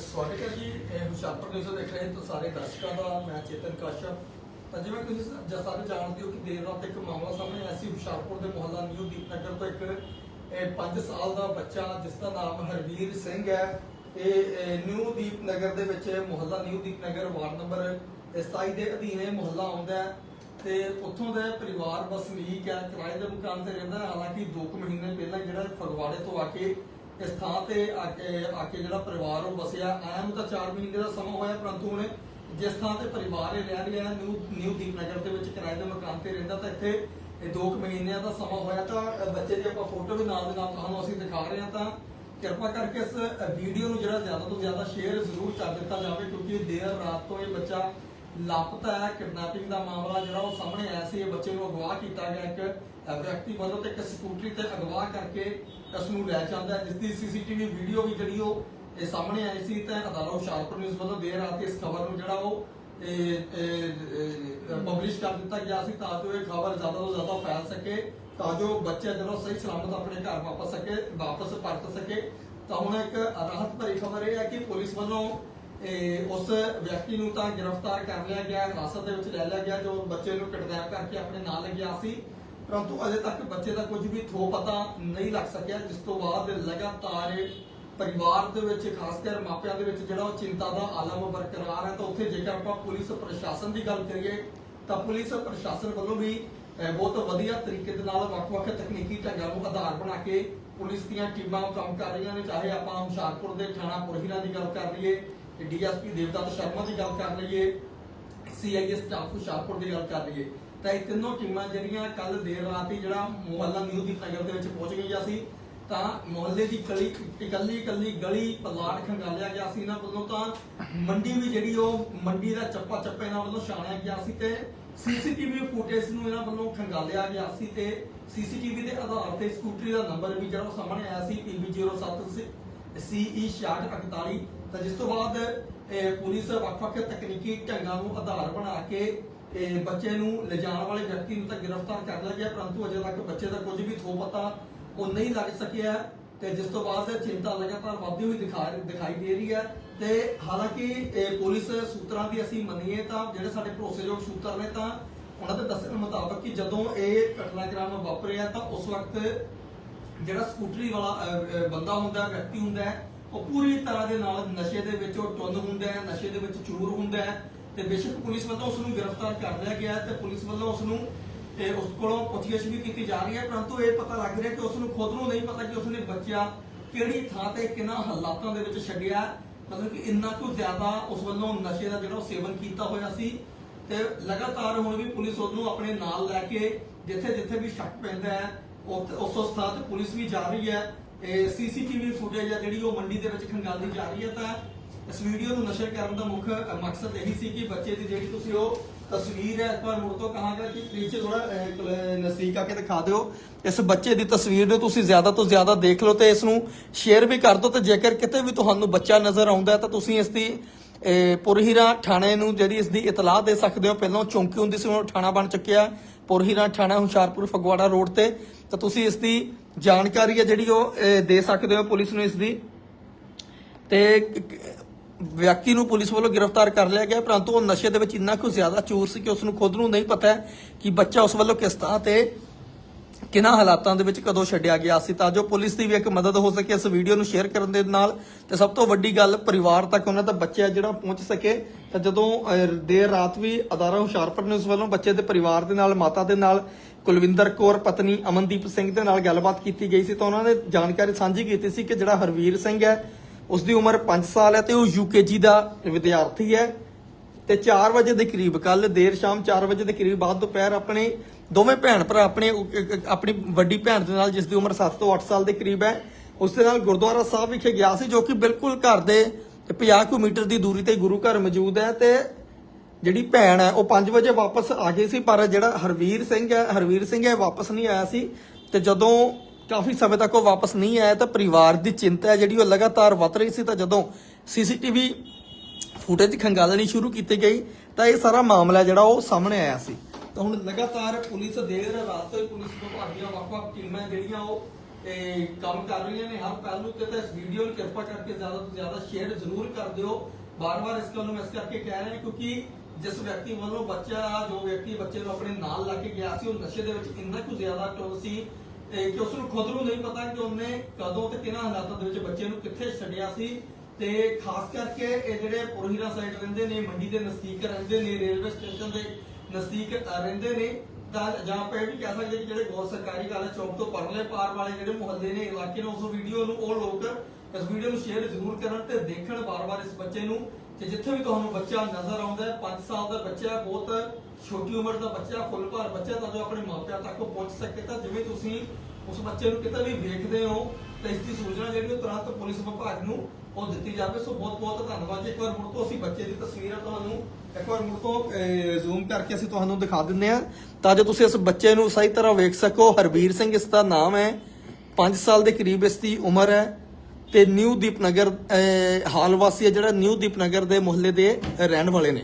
ਸਵਾਗਤ ਹੈ ਜੀ। ਇਹ ਹੁਸ਼ਿਆਰਪੁਰ ਨਿਊਜ਼ ਦੇਖ ਰਹੇ ਤਾਂ ਸਾਰੇ ਦਰਸ਼ਕਾਂ ਦਾ, ਮੈਂ ਚੇਤਨ ਕਾਸ਼ਪ ਤਾਂ ਜਿਵੇਂ ਤੁਸੀਂ ਜ- ਸਾਰੇ ਜਾਣਦੇ ਹੋ ਕਿ ਦੇਰ ਰਾਤ ਇੱਕ ਮਾਮਲਾ ਸਾਹਮਣੇ ਆਇਆ ਸੀ, ਹੁਸ਼ਿਆਰਪੁਰ ਦੇ ਮੁਹੱਲਾ ਨਿਊ ਦੀਪਨਗਰ ਤੋਂ ਇੱਕ 5 ਸਾਲ ਦਾ ਬੱਚਾ, ਜਿਸ ਦਾ ਨਾਮ ਹਰਵੀਰ ਸਿੰਘ ਹੈ। ਇਹ ਇਹ ਨਿਊ ਦੀਪਨਗਰ ਦੇ ਵਿੱਚ ਮੁਹੱਲਾ ਨਿਊ ਦੀਪਨਗਰ ਵਾਰਡ ਨੰਬਰ 27 ਦੇ ਅਧੀਨ ਇਹ ਮੁਹੱਲਾ ਆਉਂਦਾ ਹੈ। ਤੇ ਉੱਥੋਂ ਦਾ ਪਰਿਵਾਰ ਵਸਨੀਕ ਹੈ ਕਿਰਾਏ ਦੇ ਮਕਾਨ ਤੇ ਰਹਿੰਦਾ ਹੈ। ਹਾਲਾਂਕਿ 2 ਮਹੀਨੇ ਪਹਿਲਾਂ ਜਿਹੜਾ ਫਗਵਾੜੇ ਤੋਂ ਆ ਕੇ ਇਸ ਥਾਂ ਤੇ ਆ ਕੇ ਜਿਹੜਾ ਪਰਿਵਾਰ ਉਹ ਵਸਿਆ ਆਇਆ ਤਾਂ 4 ਮਹੀਨੇ ਦਾ ਸਮਾਂ ਹੋਇਆ ਪਰੰਤੂ ਹੁਣ ਜਿਸ ਥਾਂ ਤੇ ਪਰਿਵਾਰ ਇਹ ਰਹਿ ਰਿਹਾ ਨਿਊ ਨਿਊ ਦੀਪਨਗਰ ਦੇ ਵਿੱਚ ਕਿਰਾਏ ਦੇ ਮਕਾਨ ਤੇ ਰਹਿੰਦਾ, ਤਾਂ ਇੱਥੇ ਇਹ 2 ਮਹੀਨਿਆਂ ਦਾ ਸਮਾਂ ਹੋਇਆ ਤਾਂ ਬੱਚੇ ਦੀ ਆਪਾਂ ਫੋਟੋ ਵੀ ਨਾਲ ਦੇ ਨਾਲ ਤੁਹਾਨੂੰ ਅਸੀਂ ਦਿਖਾ ਰਹੇ ਹਾਂ ਤਾਂ ਕਿਰਪਾ ਕਰਕੇ ਇਸ ਵੀਡੀਓ ਨੂੰ ਜਿਹੜਾ ਜ਼ਿਆਦਾ ਤੋਂ ਜ਼ਿਆਦਾ ਸ਼ੇਅਰ ਜ਼ਰੂਰ ਕਰ ਦਿੱਤਾ ਜਾਵੇ, ਕਿਉਂਕਿ ਦੇਰ ਰਾਤ ਤੋਂ ਇਹ ਬੱਚਾ ਲਾਪਤਾ ਹੈ ਕਿਡਨੈਪਿੰਗ ਦਾ ਮਾਮਲਾ ਜਿਹੜਾ ਉਹ ਸਾਹਮਣੇ ਆਇਆ ਸੀ, ਇਹ ਬੱਚੇ ਨੂੰ ਅਗਵਾ ਕੀਤਾ ਗਿਆ ਇੱਕ ਵਿਅਕਤੀ ਵੱਲੋਂ ਤੇ ਇੱਕ ਸਕੂਟਰੀ ਤੇ ਅਗਵਾ ਕਰਕੇ ਇਸ ਨੂੰ ਲੈ ਜਾਂਦਾ ਜਿਸ ਦੀ ਸੀਸੀਟੀਵੀ ਵੀਡੀਓ ਵੀ ਜਿਹੜੀ ਉਹ, ਇਹ ਸਾਹਮਣੇ ਆਈ ਸੀ ਤਾਂ ਅਦਾਲਤ ਹੁਸ਼ਿਆਰਪੁਰ ਨਿਊਜ਼ ਵੱਲੋਂ ਦੇਰ ਰਾਤ ਇਸ ਖਬਰ ਨੂੰ ਜਿਹੜਾ ਉਹ ਪਬਲਿਸ਼ ਕਰ ਦਿੱਤਾ ਗਿਆ ਸੀ ਤਾਂ ਜੋ ਇਹ ਖਬਰ ਜ਼ਿਆਦਾ ਤੋਂ ਜ਼ਿਆਦਾ ਫੈਲ ਸਕੇ, ਤਾਂ ਜੋ ਬੱਚੇ ਜਦੋਂ ਸਹੀ ਸਲਾਮਤ ਆਪਣੇ ਘਰ ਵਾਪਸ ਸਕੇ, ਵਾਪਸ ਪਰਤ ਸਕੇ। ਤਾਂ ਹੁਣ ਇੱਕ ਰਾਹਤ ਭਰੀ ਖਬਰ ਇਹ ਹੈ ਕਿ ਪੁਲਿਸ ਵੱਲੋਂ ਉਸ ਵਿਅਕਤੀ ਨੂੰ ਤਾਂ ਗ੍ਰਿਫਤਾਰ ਕਰ ਲਿਆ ਗਿਆ, ਹਿਰਾਸਤ ਦੇ ਵਿੱਚ ਲੈ ਲਿਆ ਗਿਆ, ਜੋ ਬੱਚੇ ਨੂੰ ਕਿਡਨੈਪ ਕਰਕੇ ਆਪਣੇ ਨਾਲ ਲੱਗਿਆ ਸੀ। ਪਰੰਤੂ ਅਜੇ ਤੱਕ ਬੱਚੇ ਦਾ ਕੁਝ ਵੀ ਥੋ ਪਤਾ ਨਹੀਂ ਲੱਗ ਸਕਿਆ, ਜਿਸ ਤੋਂ ਬਾਅਦ ਲਗਾਤਾਰ ਪਰਿਵਾਰ ਦੇ ਵਿੱਚ, ਖਾਸ ਕਰ ਮਾਪਿਆਂ ਦੇ ਵਿੱਚ ਜਿਹੜਾ ਉਹ ਚਿੰਤਾ ਦਾ ਆਲਮ ਬਰਕਰਾਰ ਹੈ, ਤਾਂ ਉੱਥੇ ਜੇਕਰ ਆਪਾਂ ਪੁਲਿਸ ਪ੍ਰਸ਼ਾਸਨ ਦੀ ਗੱਲ ਕਰੀਏ, ਤਾਂ ਪੁਲਿਸ ਪ੍ਰਸ਼ਾਸਨ ਵੱਲੋਂ ਵੀ ਬਹੁਤ ਵਧੀਆ ਤਰੀਕੇ ਦੇ ਨਾਲ ਵੱਖ-ਵੱਖ ਤਕਨੀਕੀ ਢੰਗਾਂ ਨੂੰ ਆਧਾਰ ਬਣਾ ਕੇ ਪੁਲਿਸ ਦੀਆਂ ਟੀਮਾਂ ਕੰਮ ਕਰ ਰਹੀਆਂ ਨੇ, ਚਾਹੇ ਆਪਾਂ ਹੁਸ਼ਿਆਰਪੁਰ ਦੇ ਥਾਣਾ ਪੁਰਹੀਰਾ ਦੀ ਗੱਲ ਕਰ ਲਈਏ ਡੀਐਸਪੀ ਦੇਵਦੱਤ ਸ਼ਰਮਾ ਦੀ ਗੱਲ ਕਰ ਲਈਏ ਸੀਆਈਏ ਸਟਾਫ ਹੁਸ਼ਿਆਰਪੁਰ ਦੀ ਗੱਲ ਕਰ ਲਈਏ, ਤਾਂ ਇਹ ਤਿੰਨੋਂ ਟੀਮਾਂ ਜਿਹੜੀਆਂ ਕੱਲ ਦੇਰ ਰਾਤ ਹੀ ਜਿਹੜਾ ਮੁਹੱਲਾ ਨਿਊ ਦੀਪਨਗਰ ਦੇ ਵਿੱਚ ਪਹੁੰਚ ਗਈਆਂ ਸੀ, ਤਾਂ ਮੁਹੱਲੇ ਦੀ ਗਲੀ ਇਕੱਲੀ ਇਕੱਲੀ ਗਲੀ ਪਲਾਟ ਖੰਗਾਲਿਆ ਗਿਆ ਸੀ ਇਹਨਾਂ ਵੱਲੋਂ, ਤਾਂ ਮੰਡੀ ਵੀ ਜਿਹੜੀ ਉਹ ਮੰਡੀ ਦਾ ਚੱਪਾ ਚੱਪਾ ਇਹਨਾਂ ਵੱਲੋਂ ਛਾਣਿਆ ਗਿਆ ਸੀ ਤੇ ਸੀਸੀਟੀਵੀ ਫੁਟੇਜ ਨੂੰ ਇਹਨਾਂ ਵੱਲੋਂ ਖੰਗਾਲਿਆ ਗਿਆ ਸੀ ਤੇ ਸੀਸੀਟੀਵੀ ਦੇ ਆਧਾਰ ਤੇ ਸਕੂਟਰੀ ਦਾ ਨੰਬਰ ਵੀ ਜਿਹੜਾ ਸਾਹਮਣੇ ਆਇਆ ਸੀ PB07 CE 6648 ਤਾਂ ਜਿਸ ਤੋਂ ਬਾਅਦ ਪੁਲਿਸ ਵੱਖ-ਵੱਖ ਤਕਨੀਕੀ ਢੰਗਾਂ ਨੂੰ ਆਧਾਰ ਬਣਾ ਕੇ, ਇਹ ਬੱਚੇ ਨੂੰ ਲਿਜਾਣ ਵਾਲੇ ਵਿਅਕਤੀ ਨੂੰ ਤਾਂ ਗ੍ਰਿਫਤਾਰ ਕਰ ਲਿਆ ਗਿਆ, ਪਰੰਤੂ ਅਜੇ ਤੱਕ ਬੱਚੇ ਦਾ ਕੁਝ ਵੀ ਥੋ ਪਤਾ ਉਹ ਨਹੀਂ ਲੱਗ ਸਕਿਆ ਤੇ ਜਿਸ ਤੋਂ ਬਾਅਦ ਚਿੰਤਾ ਲਗਾਤਾਰ ਵਧਦੀ ਹੋਈ ਦਿਖਾਈ ਦੇ ਰਹੀ ਹੈ ਤੇ ਹਾਲਾਂਕਿ ਪੁਲਿਸ ਸੂਤਰਾਂ ਦੀ ਅਸੀਂ ਮੰਨੀਏ ਤਾਂ ਜਿਹੜੇ ਸਾਡੇ ਭਰੋਸੇਯੋਗ ਸੂਤਰ ਨੇ ਤਾਂ ਉਹਨਾਂ ਦੇ ਦੱਸਣ ਮੁਤਾਬਕ ਕਿ ਜਦੋਂ ਇਹ ਘਟਨਾਕ੍ਰਮ ਵਾਪਰਿਆ ਤਾਂ ਉਸ ਵਕਤ ਜਿਹੜਾ ਸਕੂਟਰੀ ਵਾਲਾ ਬੰਦਾ ਹੁੰਦਾ, ਵਿਅਕਤੀ ਹੁੰਦਾ ਹੈ ਉਹ ਪੂਰੀ ਤਰ੍ਹਾਂ ਦੇ ਨਾਲ ਨਸ਼ੇ ਦੇ ਵਿੱਚ ਉਹ ਟੁੰਨ ਹੁੰਦਾ ਹੈ, ਨਸ਼ੇ ਦੇ ਵਿੱਚ ਚੂਰ ਹੁੰਦਾ ਹੈ ਤੇ ਬੇਸ਼ੱਕ ਪੁਲਿਸ ਵੱਲੋਂ ਉਸ ਨੂੰ ਗ੍ਰਿਫਤਾਰ ਕਰ ਲਿਆ ਗਿਆ ਤੇ ਪੁਲਿਸ ਵੱਲੋਂ ਉਸ ਨੂੰ ਤੇ ਉਸ ਕੋਲੋਂ ਪੁੱਛਗਿੱਛ ਵੀ ਕੀਤੀ ਜਾ ਰਹੀ ਹੈ, ਪਰੰਤੂ ਇਹ ਪਤਾ ਲੱਗ ਰਿਹਾ ਕਿ ਉਸ ਨੂੰ ਖੁਦ ਨੂੰ ਨਹੀਂ ਪਤਾ ਕਿ ਉਸਨੇ ਬੱਚਾ ਕਿਹੜੀ ਥਾਂ ਤੇ ਕਿੰਨਾ ਹਾਲਾਤਾਂ ਦੇ ਵਿੱਚ ਛੱਡਿਆ ਮਤਲਬ ਕਿ ਇੰਨਾ ਕੁ ਜ਼ਿਆਦਾ ਉਸ ਵੱਲੋਂ ਨਸ਼ੇ ਦਾ ਜਿਹੜਾ ਸੇਵਨ ਕੀਤਾ ਹੋਇਆ ਸੀ ਤੇ ਲਗਾਤਾਰ ਹੁਣ ਵੀ ਪੁਲਿਸ ਉਹਨੂੰ ਆਪਣੇ ਨਾਲ ਲੈ ਕੇ ਜਿੱਥੇ ਜਿੱਥੇ ਵੀ ਸ਼ੱਕ ਪੈਂਦਾ ਹੈ ਉਸ ਉਸ ਥਾਂ ਤੇ ਪੁਲਿਸ ਵੀ ਜਾ ਰਹੀ ਹੈ। ਇਹ ਸੀਸੀਟੀਵੀ ਫੁਟੇਜ ਹੈ ਜਿਹੜੀ ਉਹ ਮੰਡੀ ਦੇ ਵਿੱਚ ਖੰਗਾਲੀ ਜਾ ਰਹੀ ਹੈ ਤਾਂ ਇਸ ਵੀਡੀਓ ਨੂੰ ਨਸ਼ਰ ਕਰਨ ਦਾ ਮੁੱਖ ਮਕਸਦ ਇਹੀ ਸੀ ਕਿ ਬੱਚੇ ਦੀ ਜਿਹੜੀ ਤੁਸੀਂ ਉਹ ਤਸਵੀਰ ਹੈ ਇੱਕ ਵਾਰ ਮੁੜ ਤੋਂ ਕਹਾਂਗਾ ਕਿ ਨੀਚੇ ਥੋੜਾ ਨਜ਼ਦੀਕ ਆ ਕੇ ਦਿਖਾ ਦਿਓ। ਇਸ ਬੱਚੇ ਦੀ ਤਸਵੀਰ ਨੂੰ ਤੁਸੀਂ ਜ਼ਿਆਦਾ ਤੋਂ ਜ਼ਿਆਦਾ ਦੇਖ ਲਓ ਤੇ ਇਸ ਨੂੰ ਸ਼ੇਅਰ ਵੀ ਕਰ ਦਿਓ ਤੇ ਜੇਕਰ ਕਿਤੇ ਵੀ ਤੁਹਾਨੂੰ ਬੱਚਾ ਨਜ਼ਰ ਆਉਂਦਾ ਤਾਂ ਤੁਸੀਂ ਇਸ ਦੀ ਇਹ ਪੁਰਹੀਰਾ ਥਾਣੇ ਨੂੰ ਜਿਹੜੀ ਇਸ ਦੀ ਇਤਲਾਹ ਦੇ ਸਕਦੇ ਹੋ। ਪਹਿਲਾਂ ਚੌਂਕੀ ਹੁੰਦੀ ਸੀ, ਹੁਣ ਥਾਣਾ ਬਣ ਚੁੱਕਿਆ। ਪੁਰਹੀਰਾ ਥਾਣਾ ਹੁਸ਼ਿਆਰਪੁਰ ਫਗਵਾੜਾ ਰੋਡ ਤੇ। ਤਾਂ ਤੁਸੀਂ ਇਸ ਦੀ ਜਾਣਕਾਰੀ ਹੈ ਜਿਹੜੀ ਉਹ ਦੇ ਸਕਦੇ ਹੋ ਪੁਲਿਸ ਨੂੰ ਇਸ ਦੀ। ਤੇ ਵਿਅਕਤੀ ਨੂੰ ਪੁਲਿਸ ਵੱਲੋਂ ਗ੍ਰਿਫਤਾਰ ਕਰ ਲਿਆ ਗਿਆ, ਪਰੰਤੂ ਉਹ ਨਸ਼ੇ ਦੇ ਵਿੱਚ ਇੰਨਾ ਕੁ ਜ਼ਿਆਦਾ ਚੂਰ ਸੀ ਕਿ ਉਸ ਨੂੰ ਖੁਦ ਨੂੰ ਨਹੀਂ ਪਤਾ ਕਿ ਬੱਚਾ ਉਸ ਵੱਲੋਂ ਕਿਸ ਤਰ੍ਹਾਂ ਤੇ ਕਿਹਨਾਂ ਹਾਲਾਤਾਂ ਦੇ ਵਿੱਚ ਕਦੋਂ ਛੱਡਿਆ ਗਿਆ ਸੀ? ਤਾਂ ਜੋ ਪੁਲਿਸ ਦੀ ਵੀ ਇੱਕ ਮਦਦ ਹੋ ਸਕੇ, ਇਸ ਵੀਡੀਓ ਨੂੰ ਸ਼ੇਅਰ ਕਰਨ ਦੇ ਨਾਲ ਤੇ ਸਭ ਤੋਂ ਵੱਡੀ ਗੱਲ, ਪਰਿਵਾਰ ਤੱਕ ਉਹਨਾਂ ਦਾ ਬੱਚਾ ਜਿਹੜਾ ਪਹੁੰਚ ਸਕੇ, ਤਾਂ ਜਦੋਂ ਦੇਰ ਰਾਤ ਵੀ ਅਦਾਰਾ ਹੁਸ਼ਿਆਰਪੁਰ ਨਿਊਜ਼ ਵੱਲੋਂ ਬੱਚੇ ਦੇ ਪਰਿਵਾਰ ਦੇ ਨਾਲ, ਮਾਤਾ ਦੇ ਨਾਲ, ਕੁਲਵਿੰਦਰ ਕੌਰ, ਪਤਨੀ ਅਮਨਦੀਪ ਸਿੰਘ ਦੇ ਨਾਲ ਗੱਲਬਾਤ ਕੀਤੀ ਗਈ ਸੀ, ਤਾਂ ਉਹਨਾਂ ਨੇ ਜਾਣਕਾਰੀ ਸਾਂਝੀ ਕੀਤੀ ਸੀ ਕਿ ਜਿਹੜਾ ਹਰਵੀਰ ਸਿੰਘ ਹੈ, ਉਸ ਦੀ ਉਮਰ 5 ਸਾਲ ਹੈ ਤੇ ਉਹ ਯੂਕੇਜੀ ਦਾ ਵਿਦਿਆਰਥੀ ਹੈ। ਤੇ 4 ਵਜੇ ਦੇ ਕਰੀਬ ਕੱਲ ਦੇਰ ਸ਼ਾਮ 4 ਵਜੇ ਦੇ ਕਰੀਬ ਬਾਅਦ ਦੁਪਹਿਰ ਆਪਣੇ ਦੋਵੇਂ ਭੈਣ ਭਰਾ ਆਪਣੇ, ਆਪਣੀ ਵੱਡੀ ਭੈਣ ਦੇ ਨਾਲ, ਜਿਸ ਦੀ ਉਮਰ 7 ਤੋਂ 8 ਸਾਲ ਦੇ ਕਰੀਬ ਹੈ, ਉਸ ਦੇ ਨਾਲ ਗੁਰਦੁਆਰਾ ਸਾਹਿਬ ਵਿਖੇ ਗਿਆ ਸੀ, ਜੋ ਕਿ ਬਿਲਕੁਲ ਘਰ ਦੇ 50 ਕੁ ਮੀਟਰ ਦੀ ਦੂਰੀ ਤੇ ਗੁਰੂ ਘਰ ਮੌਜੂਦ ਹੈ ਤੇ ਜਿਹੜੀ ਭੈਣ ਹੈ, ਉਹ 5 ਵਜੇ ਵਾਪਸ ਆ ਗਈ ਸੀ, ਪਰ ਜਿਹੜਾ ਹਰਵੀਰ ਸਿੰਘ ਹੈ, ਹਰਵੀਰ ਸਿੰਘ ਹੈ ਵਾਪਸ ਨਹੀਂ ਆਇਆ ਸੀ ਤੇ ਜਦੋਂ ਕਾਫੀ ਸਮੇਂ ਤੱਕ ਉਹ ਵਾਪਸ ਨਹੀਂ ਆਇਆ, ਤਾਂ ਪਰਿਵਾਰ ਦੀ ਚਿੰਤਾ ਹੈ, ਜਿਹੜੀ ਉਹ ਲਗਾਤਾਰ ਵੱਧ ਰਹੀ ਸੀ, ਤਾਂ ਜਦੋਂ ਸੀਸੀਟੀਵੀ ਫੁਟੇਜ ਖੰਗਾਲਣੀ ਸ਼ੁਰੂ ਕੀਤੀ ਗਈ ਤਾਂ ਇਹ ਸਾਰਾ ਮਾਮਲਾ ਜਿਹੜਾ ਉਹ ਸਾਹਮਣੇ ਆਇਆ ਸੀ। ਤਾਂ ਹੁਣ ਲਗਾਤਾਰ ਪੁਲਿਸ ਦੇਰ ਰਾਤ ਤੋਂ ਪੁਲਿਸ ਵਿਭਾਗ ਦੀਆਂ ਵੱਖ-ਵੱਖ ਟੀਮਾਂ ਜਿਹੜੀਆਂ ਉਹ ਇਹ ਕੰਮ ਕਰ ਰਹੀਆਂ ਨੇ। ਹਰ ਪਹਿਲੂ ਤੇ ਤਾਂ ਇਸ ਵੀਡੀਓ ਨੂੰ ਕਿਰਪਾ ਕਰਕੇ ਜ਼ਿਆਦਾ ਤੋਂ ਜ਼ਿਆਦਾ ਸ਼ੇਅਰ ਜ਼ਰੂਰ ਕਰ ਦਿਓ। ਬਾਰ-ਬਾਰ ਇਸ ਗੱਲ ਨੂੰ ਮੈਂ ਇਸ ਕਰਕੇ ਕਹਿ ਰਿਹਾ ਕਿਉਂਕਿ ਜਿਸ ਵਿਅਕਤੀ ਵੱਲੋਂ ਬੱਚਾ, ਜੋ ਵਿਅਕਤੀ ਬੱਚੇ ਨੂੰ ਆਪਣੇ ਨਾਲ ਲੈ ਕੇ ਗਿਆ ਸੀ, ਉਹ ਨਸ਼ੇ ਦੇ ਵਿੱਚ ਇੰਨਾ ਕੁ ਜ਼ਿਆਦਾ ਟੋਲ ਸੀ ਕਿ ਉਸ ਨੂੰ ਖੁਦ ਨੂੰ ਨਹੀਂ ਪਤਾ ਕਿ ਉਹਨੇ ਕਦੋਂ ਤੇ ਕਿਹਨਾਂ ਹਾਲਾਤਾਂ ਦੇ ਵਿੱਚ ਬੱਚੇ ਨੂੰ ਕਿੱਥੇ ਛੱਡਿਆ ਸੀ। ਤੇ ਖਾਸ ਕਰਕੇ ਇਹ ਜਿਹੜੇ ਪੁਰਹੀਰਾ ਸਾਈਡ ਰਹਿੰਦੇ ਨੇ, ਮੰਡੀ ਦੇ ਨਜ਼ਦੀਕ ਰਹਿੰਦੇ ਨੇ ਰੇਲਵੇ ਸਟੇਸ਼ਨ ਦੇ ਨਜ਼ਦੀਕ ਰਹਿੰਦੇ ਨੇ, ਤਾਂ ਜਾਂ ਆਪਾਂ ਇਹ ਵੀ ਕਹਿ ਸਕਦੇ ਕਿ ਜਿਹੜੇ ਗੌਰ ਸਰਕਾਰੀ ਕਾਲਜ ਚੌਕ ਤੋਂ ਪਰਲੇ ਪਾਰ ਵਾਲੇ ਜਿਹੜੇ ਮੁਹੱਲੇ ਨੇ ਇਲਾਕੇ ਨੇ, ਉਸ ਵੀਡੀਓ ਨੂੰ ਉਹ ਲੋਕ ਇਸ ਵੀਡੀਓ ਨੂੰ ਸ਼ੇਅਰ ਜ਼ਰੂਰ ਕਰਨ ਤੇ ਦੇਖਣ ਬਾਰ-ਬਾਰ ਇਸ ਬੱਚੇ ਨੂੰ, ਤੇ ਜਿੱਥੇ ਵੀ ਤੁਹਾਨੂੰ ਬੱਚਾ ਨਜ਼ਰ ਆਉਂਦਾ ਹੈ 5 ਸਾਲ ਦਾ ਬੱਚਾ ਬਹੁਤ ਛੋਟੀ ਉਮਰ ਦਾ ਬੱਚਾ ਫੁੱਲ ਭਾਰ ਬੱਚਾ, ਤਾਂ ਜੋ ਆਪਣੇ ਮਾਪਿਆਂ ਤੱਕ ਪਹੁੰਚ ਸਕੇ, ਤਾਂ ਜਿਵੇਂ ਤੁਸੀਂ ਉਸ ਬੱਚੇ ਨੂੰ ਕਿਤੇ ਵੀ ਵੇਖਦੇ ਹੋ, ਤਾਂ ਇਸ ਦੀ ਸੂਚਨਾ ਜਿਹੜੀ ਤੁਰੰਤ ਪੁਲਿਸ ਵਿਭਾਗ ਨੂੰ ਉਹ ਦਿੱਤੀ ਜਾਵੇ। ਸੋ ਬਹੁਤ ਬਹੁਤ ਧੰਨਵਾਦ ਜੀ। ਇੱਕ ਵਾਰ ਮੁੜ ਤੋਂ ਅਸੀਂ ਬੱਚੇ ਦੀ ਤਸਵੀਰ ਤੁਹਾਨੂੰ ਇੱਕ ਵਾਰ ਮੁੜ ਤੋਂ ਜ਼ੂਮ ਕਰਕੇ ਅਸੀਂ ਤੁਹਾਨੂੰ ਦਿਖਾ ਦਿੰਦੇ ਹਾਂ। ਤਾਂ ਜੋ ਤੁਸੀਂ ਇਸ ਬੱਚੇ ਨੂੰ ਸਹੀ ਤਰ੍ਹਾਂ ਵੇਖ ਸਕੋ। ਹਰਬੀਰ ਸਿੰਘ ਇਸ ਦਾ ਨਾਮ ਹੈ। 5 ਸਾਲ ਦੇ ਕਰੀਬ ਇਸ ਦੀ ਉਮਰ ਹੈ। ਤੇ ਨਿਊ ਦੀਪਨਗਰ ਅਹ, ਹਾਲ ਵਾਸੀ ਹੈ ਜਿਹੜਾ ਨਿਊ ਦੀਪਨਗਰ ਦੇ ਮੁਹੱਲੇ ਦੇ ਰਹਿਣ ਵਾਲੇ ਨੇ।